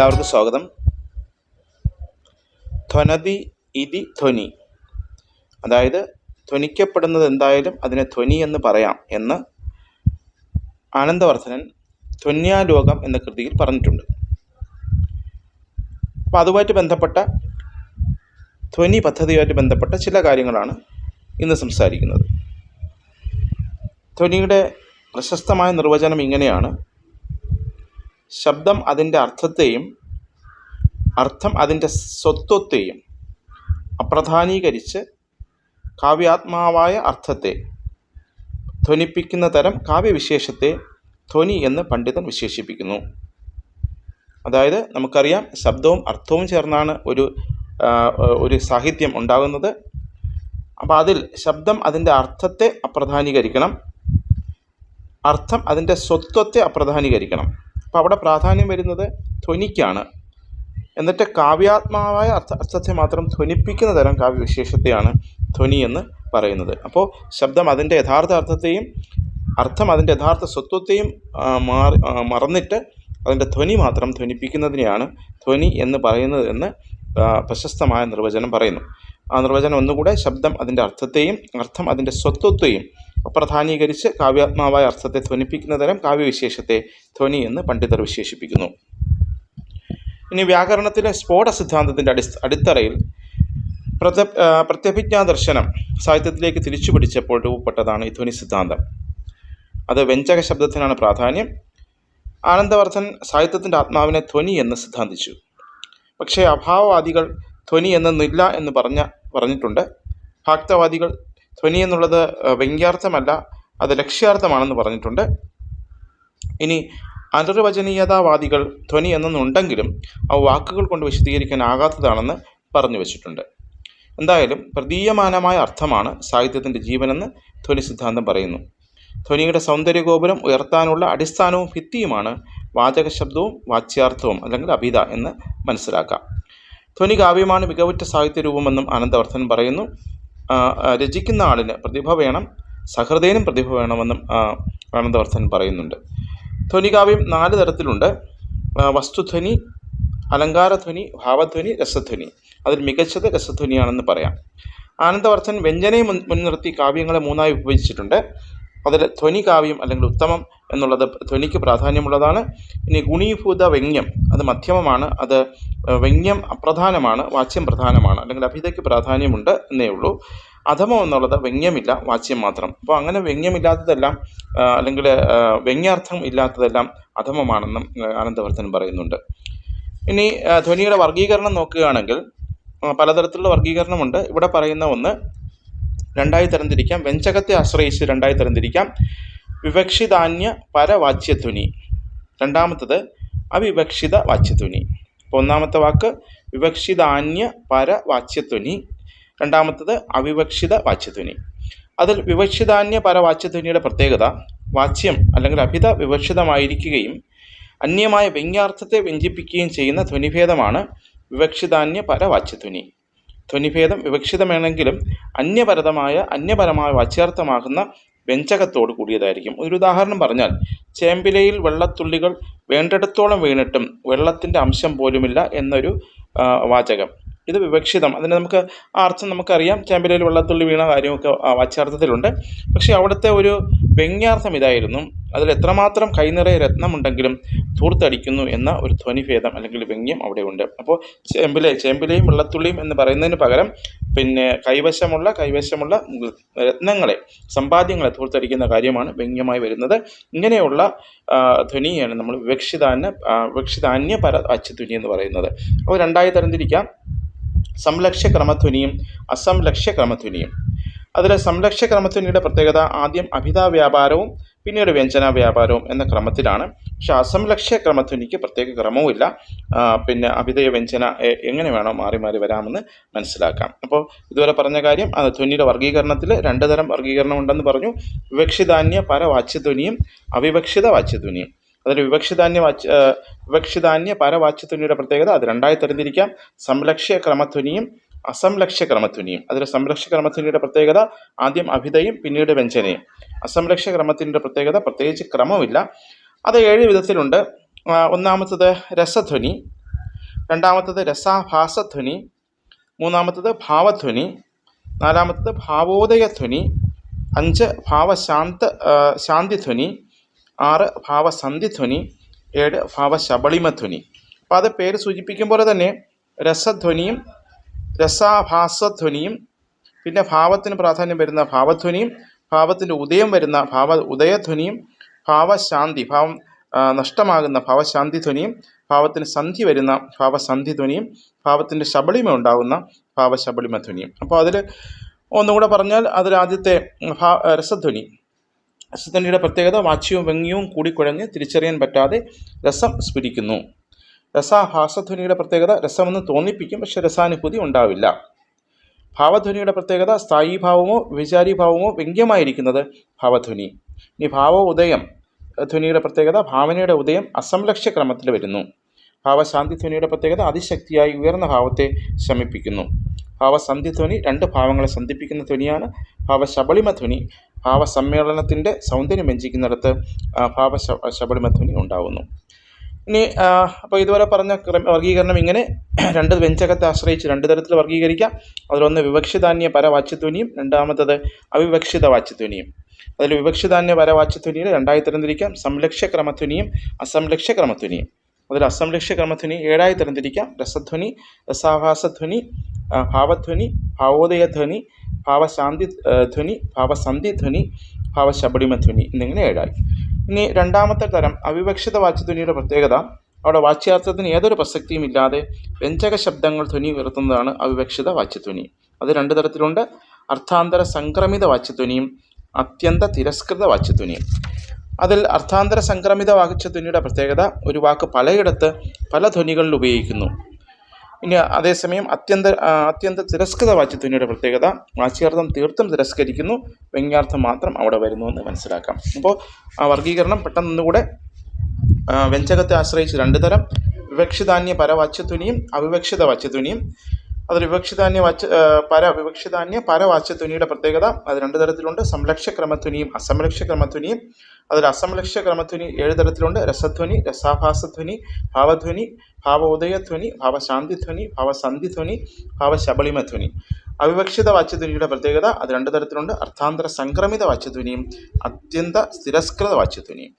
എല്ലാവർക്കും സ്വാഗതം. ധ്വനതി ഇതി ധ്വനി. അതായത് ധ്വനിക്കപ്പെടുന്നത് എന്തായാലും അതിനെ ധ്വനി എന്ന് പറയാം എന്ന് ആനന്ദവർദ്ധനൻ ധ്വന്യാലോകം എന്ന കൃതിയിൽ പറഞ്ഞിട്ടുണ്ട്. അപ്പോൾ അതുമായിട്ട് ബന്ധപ്പെട്ട ധ്വനി പദ്ധതിയുമായിട്ട് ബന്ധപ്പെട്ട ചില കാര്യങ്ങളാണ് ഇന്ന് സംസാരിക്കുന്നത്. ധ്വനിയുടെ പ്രശസ്തമായ നിർവചനം ഇങ്ങനെയാണ്. ശബ്ദം അതിന്റെ അർത്ഥത്തെയും അർത്ഥം അതിന്റെ സ്വത്വത്തെയും അപ്രധാനീകരിച്ച് കാവ്യാത്മാവായ അർത്ഥത്തെ ധ്വനിപ്പിക്കുന്ന തരം കാവ്യവിശേഷത്തെ ധ്വനി എന്ന് പണ്ഡിതൻ വിശേഷിപ്പിക്കുന്നു. അതായത് നമുക്കറിയാം ശബ്ദവും അർത്ഥവും ചേർന്നാണ് ഒരു ഒരു സാഹിത്യം ഉണ്ടാകുന്നത്. അപ്പോൾ അതിൽ ശബ്ദം അതിന്റെ അർത്ഥത്തെ അപ്രധാനീകരിക്കണം അർത്ഥം അതിന്റെ സ്വത്വത്തെ അപ്രധാനീകരിക്കണം. അപ്പോൾ അവിടെ പ്രാധാന്യം വരുന്നത് ധ്വനിക്കാണ്. എന്നിട്ട് കാവ്യാത്മാവായ അർത്ഥ അർത്ഥത്തെ മാത്രം ധ്വനിപ്പിക്കുന്ന തരം കാവ്യവിശേഷത്തെയാണ് ധ്വനി എന്ന് പറയുന്നത്. അപ്പോൾ ശബ്ദം അതിന്റെ യഥാർത്ഥ അർത്ഥത്തെയും അർത്ഥം അതിന്റെ യഥാർത്ഥ സ്വത്വത്തെയും മാറി മറന്നിട്ട് അതിന്റെ ധ്വനി മാത്രം ധ്വനിപ്പിക്കുന്നതിനെയാണ് ധ്വനി എന്ന് പറയുന്നത് എന്ന് പ്രശസ്തമായ നിർവചനം പറയുന്നു. ആ നിർവചനം ഒന്നുകൂടെ ശബ്ദം അതിന്റെ അർത്ഥത്തെയും അർത്ഥം അതിന്റെ സ്വത്വത്തെയും അപ്രധാനീകരിച്ച് കാവ്യാത്മാവായ അർത്ഥത്തെ ധ്വനിപ്പിക്കുന്ന തരം കാവ്യവിശേഷത്തെ ധ്വനി എന്ന് പണ്ഡിതർ വിശേഷിപ്പിക്കുന്നു. ഇനി വ്യാകരണത്തിലെ സ്ഫോട സിദ്ധാന്തത്തിന്റെ അടി അടിത്തറയിൽ പ്രത പ്രത്യഭിജ്ഞാ ദർശനം സാഹിത്യത്തിലേക്ക് തിരിച്ചു പിടിച്ചപ്പോൾ രൂപപ്പെട്ടതാണ് ഈ ധ്വനി സിദ്ധാന്തം. അത് വ്യഞ്ജക ശബ്ദത്തിനാണ് പ്രാധാന്യം. ആനന്ദവർദ്ധൻ സാഹിത്യത്തിന്റെ ആത്മാവിനെ ധ്വനി എന്ന് സിദ്ധാന്തിച്ചു. പക്ഷേ അഭാവവാദികൾ ധ്വനി എന്നൊന്നില്ല എന്ന് പറഞ്ഞ പറഞ്ഞിട്ടുണ്ട്. ഭാക്തവാദികൾ ധ്വനി എന്നുള്ളത് വ്യംഗ്യാർത്ഥമല്ല അത് ലക്ഷ്യാർത്ഥമാണെന്ന് പറഞ്ഞിട്ടുണ്ട്. ഇനി അനിർവചനീയതാവാദികൾ ധ്വനി എന്നൊന്നുണ്ടെങ്കിലും അവ വാക്കുകൾ കൊണ്ട് വിശദീകരിക്കാനാകാത്തതാണെന്ന് പറഞ്ഞു വച്ചിട്ടുണ്ട്. എന്തായാലും പ്രതീയമാനമായ അർത്ഥമാണ് സാഹിത്യത്തിന്റെ ജീവനെന്ന് ധ്വനി സിദ്ധാന്തം പറയുന്നു. ധ്വനിയുടെ സൗന്ദര്യഗോപുരം ഉയർത്താനുള്ള അടിസ്ഥാനവും ഭിത്തിയുമാണ് വാചക ശബ്ദവും വാച്യാർത്ഥവും അല്ലെങ്കിൽ അഭിത എന്ന് മനസ്സിലാക്കാം. ധ്വനി കാവ്യമാണ് മികവുറ്റ സാഹിത്യ രൂപമെന്നും ആനന്ദവർദ്ധൻ പറയുന്നു. രചിക്കുന്ന ആളിന് പ്രതിഭ വേണം സഹൃദയനും പ്രതിഭ വേണമെന്നും ആനന്ദവർദ്ധൻ പറയുന്നുണ്ട്. ധ്വനികാവ്യം നാല് തരത്തിലുണ്ട്. വസ്തുധ്വനി അലങ്കാരധ്വനി ഭാവധ്വനി രസധ്വനി. അതിൽ മികച്ചത് രസധ്വനിയാണെന്ന് പറയാം. ആനന്ദവർദ്ധൻ വ്യഞ്ജനയെ മുൻ മുൻനിർത്തി കാവ്യങ്ങളെ മൂന്നായി വിഭജിച്ചിട്ടുണ്ട്. അതിൽ ധ്വനി കാവ്യം അല്ലെങ്കിൽ ഉത്തമം എന്നുള്ളത് ധ്വനിക്ക് പ്രാധാന്യമുള്ളതാണ്. ഇനി ഗുണീഭൂത വ്യംഗ്യം അത് മധ്യമമാണ് അത് വ്യംഗ്യം അപ്രധാനമാണ് വാച്യം പ്രധാനമാണ് അല്ലെങ്കിൽ അഭിതയ്ക്ക് പ്രാധാന്യമുണ്ട് എന്നേ ഉള്ളൂ. അധമം എന്നുള്ളത് വ്യംഗ്യമില്ല വാച്യം മാത്രം. അപ്പോൾ അങ്ങനെ വ്യംഗ്യമില്ലാത്തതെല്ലാം അല്ലെങ്കിൽ വ്യംഗ്യാർത്ഥം ഇല്ലാത്തതെല്ലാം അധമമാണെന്നും ആനന്ദവർദ്ധൻ പറയുന്നുണ്ട്. ഇനി ധ്വനിയുടെ വർഗീകരണം നോക്കുകയാണെങ്കിൽ പലതരത്തിലുള്ള വർഗീകരണമുണ്ട് ഇവിടെ പറയുന്ന ഒന്ന് രണ്ടായി തരംതിരിക്കാം. വ്യഞ്ജകത്തെ ആശ്രയിച്ച് രണ്ടായി തരംതിരിക്കാം. വിവക്ഷിതാന്യ പരവാച്യധ്വനി. രണ്ടാമത്തത് അവിവക്ഷിത വാച്യധ്വനി. അപ്പോൾ ഒന്നാമത്തെ വാക്ക് വിവക്ഷിതാന്യ പരവാച്യധ്വനി. രണ്ടാമത്തത് അവിവക്ഷിത വാച്യധ്വനി. അതിൽ വിവക്ഷിതാന്യ പരവാച്യധ്വനിയുടെ പ്രത്യേകത വാച്യം അല്ലെങ്കിൽ അഭിത വിവക്ഷിതമായിരിക്കുകയും അന്യമായ വ്യംഗ്യാർത്ഥത്തെ വ്യഞ്ജിപ്പിക്കുകയും ചെയ്യുന്ന ധ്വനിഭേദമാണ് വിവക്ഷിതാന്യ പരവാച്യധ്വനി. ധ്വനിഭേദം വിവക്ഷിതമാണെങ്കിലും അന്യപരതമായ അന്യപരമായ വാച്യാർത്ഥമാകുന്ന വ്യഞ്ജകത്തോട് കൂടിയതായിരിക്കും. ഒരു ഉദാഹരണം പറഞ്ഞാൽ ചേമ്പിലയിൽ വെള്ളത്തുള്ളികൾ വേണ്ടിടത്തോളം വീണിട്ടും വെള്ളത്തിന്റെ അംശം പോലുമില്ല എന്നൊരു വാചകം. ഇത് വിവക്ഷിതം. അതിന് നമുക്ക് ആ അർത്ഥം നമുക്കറിയാം. ചേമ്പിലയിൽ വെള്ളത്തുള്ളി വീണ കാര്യമൊക്കെ വാച്യാർത്ഥത്തിലുണ്ട്. പക്ഷേ അവിടുത്തെ ഒരു വ്യംഗ്യാർത്ഥം ഇതായിരുന്നു. അതിൽ എത്രമാത്രം കൈനിറയെ രത്നമുണ്ടെങ്കിലും ധൂർത്തടിക്കുന്നു എന്ന ഒരു ധ്വനിഭേദം അല്ലെങ്കിൽ വ്യംഗ്യം അവിടെ ഉണ്ട് അപ്പോൾ ചേമ്പിലെ ചേമ്പിലെയും വെള്ളത്തുള്ളിയും എന്ന് പറയുന്നതിന് പകരം പിന്നെ കൈവശമുള്ള കൈവശമുള്ള രത്നങ്ങളെ സമ്പാദ്യങ്ങളെ ധൂർത്തടിക്കുന്ന കാര്യമാണ് വ്യംഗ്യമായി വരുന്നത്. ഇങ്ങനെയുള്ള ധ്വനിയാണ് നമ്മൾ വിവക്ഷിതാന്യ വിവക്ഷിതാന്യ പര അച്ചുധ്വനി എന്ന് പറയുന്നത്. അപ്പോൾ രണ്ടായി തരംതിരിക്കാം. സംലക്ഷ്യ ക്രമധ്വനിയും അസംലക്ഷ്യ ക്രമധ്വനിയും അതിൽ സംരക്ഷ ക്രമധ്വനിയുടെ പ്രത്യേകത ആദ്യം അഭിതാ വ്യാപാരവും പിന്നീട് വ്യഞ്ജന വ്യാപാരവും എന്ന ക്രമത്തിലാണ്. പക്ഷെ അസംലക്ഷ്യ ക്രമത്തിനിക്ക് പ്രത്യേക ക്രമവുമില്ല. പിന്നെ അഭിതയ വ്യഞ്ജന എങ്ങനെ വേണോ മാറി മാറി വരാമെന്ന് മനസ്സിലാക്കാം. അപ്പോൾ ഇതുവരെ പറഞ്ഞ കാര്യം അത് ധ്വനിയുടെ വർഗീകരണത്തിൽ രണ്ട് തരം വർഗീകരണം ഉണ്ടെന്ന് പറഞ്ഞു. വിവക്ഷിതാന്യ പരവാച്യധ്വനിയും അവിവക്ഷിത വാച്യധ്വനിയും. അതിൽ വിവക്ഷിതാന്യ വാച്യ വിവക്ഷിതാന്യ പരവാച്യധ്വനിയുടെ പ്രത്യേകത അത് രണ്ടായി തരംതിരിക്കാം. സംലക്ഷ്യ ക്രമധ്വനിയും അസംലക്ഷ്യ ക്രമധ്വനിയും അതിൽ സംരക്ഷ പ്രത്യേകത ആദ്യം അഭിതയും പിന്നീട് വ്യഞ്ജനയും. അസംലക്ഷ്യ ക്രമത്തിന്റെ പ്രത്യേകത പ്രത്യേകിച്ച് ക്രമമില്ല അത് ഏഴ് വിധത്തിലുണ്ട്. ഒന്നാമത്തത് രസധ്വനി രണ്ടാമത്തത് രസാഭാസധ്വനി മൂന്നാമത്തത് ഭാവധ്വനി നാലാമത്തത് ഭാവോദയധ്വനി അഞ്ച് ഭാവശാന്ത ശാന്തിധ്വനി ആറ് ഭാവസന്ധിധ്വനി ഏഴ് ഭാവശബളിമധ്വനി. അപ്പോൾ അത് പേര് സൂചിപ്പിക്കുമ്പോൾ തന്നെ രസധ്വനിയും രസാഭാസധ്വനിയും പിന്നെ ഭാവത്തിന് പ്രാധാന്യം വരുന്ന ഭാവധ്വനിയും ഭാവത്തിന്റെ ഉദയം വരുന്ന ഭാവ ഉദയധ്വനിയും ഭാവശാന്തി ഭാവം നഷ്ടമാകുന്ന ഭാവശാന്തി ധ്വനിയും ഭാവത്തിന് സന്ധി വരുന്ന ഭാവസന്ധി ധ്വനിയും ഭാവത്തിന്റെ ശബളിമ ഉണ്ടാകുന്ന ഭാവശബളിമ ധ്വനിയും അപ്പോൾ അതിൽ ഒന്നുകൂടെ പറഞ്ഞാൽ അതിൽ ആദ്യത്തെ ഭാ രസധ്വനി. രസധ്വനിയുടെ പ്രത്യേകത വാച്യവും വ്യംഗ്യവും കൂടിക്കുഴഞ്ഞ് തിരിച്ചറിയാൻ പറ്റാതെ രസം സ്ഫുരിക്കുന്നു. രസാഭാസധ്വനിയുടെ പ്രത്യേകത രസമെന്ന് തോന്നിപ്പിക്കും പക്ഷെ രസാനുഭൂതി ഉണ്ടാവില്ല. ഭാവധ്വനിയുടെ പ്രത്യേകത സ്ഥായീഭാവമോ വിചാരീഭാവമോ വ്യംഗ്യമായിരിക്കുന്നത് ഭാവധ്വനി. ഇനി ഭാവ ഉദയം ധ്വനിയുടെ പ്രത്യേകത ഭാവനയുടെ ഉദയം അസംലക്ഷ്യ ക്രമത്തിൽ വരുന്നു. ഭാവശാന്തി ധ്വനിയുടെ പ്രത്യേകത അതിശക്തിയായി ഉയർന്ന ഭാവത്തെ ശമിപ്പിക്കുന്നു. ഭാവസന്ധി ധ്വനി രണ്ട് ഭാവങ്ങളെ സന്ധിപ്പിക്കുന്ന ധ്വനിയാണ് ഭാവശബളിമ ധ്വനി ഭാവസമ്മേളനത്തിന്റെ സൗന്ദര്യം വ്യഞ്ചിക്കുന്നിടത്ത് ഭാവ ശബളിമ ധ്വനി ഉണ്ടാകുന്നു ഇനി അപ്പോൾ ഇതുവരെ പറഞ്ഞ വർഗീകരണം ഇങ്ങനെ രണ്ട് വ്യഞ്ജകത്തെ ആശ്രയിച്ച് രണ്ട് തരത്തിൽ വർഗീകരിക്കാം അതിലൊന്ന് വിവക്ഷിതാന്യ പരവാച്യത്വനിയും രണ്ടാമത്തത് അവിവക്ഷിത വാച്യത്വനിയും അതിൽ വിവക്ഷിതാന്യ പരവാച്യത്വനിയിൽ രണ്ടായി തരംതിരിക്കാം. സംലക്ഷ്യ ക്രമത്വനിയും അസംലക്ഷ്യ ക്രമത്വനിയും അതിൽ അസംലക്ഷ്യ ക്രമധ്വനി ഏഴായി തരംതിരിക്കാം. രസധ്വനി രസാഭാസധ്വനി ഭാവധ്വനി ഭാവോദയധ്വനി ഭാവശാന്തി ധ്വനി ഭാവസന്ധിധ്വനി ഭാവശബടിമധ്വനി എന്നിങ്ങനെ ഏഴായി. ഇനി രണ്ടാമത്തെ തരം അവിവക്ഷിത വാച്യധ്വനിയുടെ പ്രത്യേകത. അവിടെ വാച്യാർത്ഥത്തിന് ഏതൊരു പ്രസക്തിയും ഇല്ലാതെ വ്യഞ്ജക ശബ്ദങ്ങൾ ധ്വനി ഉയർത്തുന്നതാണ് അവിവക്ഷിത വാച്യധ്വനി. അത് രണ്ട് തരത്തിലുണ്ട്. അർത്ഥാന്തര സംക്രമിത വാച്യധ്വനിയും അത്യന്ത തിരസ്കൃത വാച്യധ്വനിയും. അതിൽ അർത്ഥാന്തര സംക്രമിത വാച്യധ്വനിയുടെ പ്രത്യേകത ഒരു വാക്ക് പലയിടത്ത് പല ധ്വനികളിൽ ഉപയോഗിക്കുന്നു. ഇനി അതേസമയം അത്യന്ത അത്യന്ത തിരസ്കൃത വാച്യത്വനയുടെ പ്രത്യേകത. വാച്യാർത്ഥം തീർത്തും തിരസ്കരിക്കുന്നു. വ്യംഗ്യാർത്ഥം മാത്രം അവിടെ വരുന്നു എന്ന് മനസ്സിലാക്കാം. അപ്പോൾ ആ വർഗീകരണം പെട്ടെന്ന് ഒന്നുകൂടെ ആ, വ്യഞ്ജകത്തെ ആശ്രയിച്ച് രണ്ട് തരം. വിവക്ഷിതാന്യ പരവാച്യത്വനിയും അവിവക്ഷിത വാച്യധ്വനിയും അതിൽ വിവക്ഷിധാന്യ വാച്ച പര വിവക്ഷിതാന്യ പരവാച്യധ്വനിയുടെ പ്രത്യേകത അത് രണ്ട് തരത്തിലുണ്ട്. സംലക്ഷ്യ ക്രമധ്വനിയും അസംലക്ഷ്യ ക്രമധ്വനിയും അതിൽ അസംലക്ഷ്യ ക്രമധ്വനി ഏഴ് തരത്തിലുണ്ട്. രസധ്വനി രസാഭാസധ്വനി ഭാവധ്വനി ഭാവോദയധ്വനി ഭാവശാന്തിധ്വനി ഭാവസന്ധിധ്വനി ഭാവശബളിമധ്വനി. അവിവക്ഷിത വാച്യധ്വനിയുടെ പ്രത്യേകത അത് രണ്ട് തരത്തിലുണ്ട്. അർത്ഥാന്തര സംക്രമിത വാച്യധ്വനിയും അത്യന്ത സ്ഥിരസ്കൃത വാച്യധ്വനിയും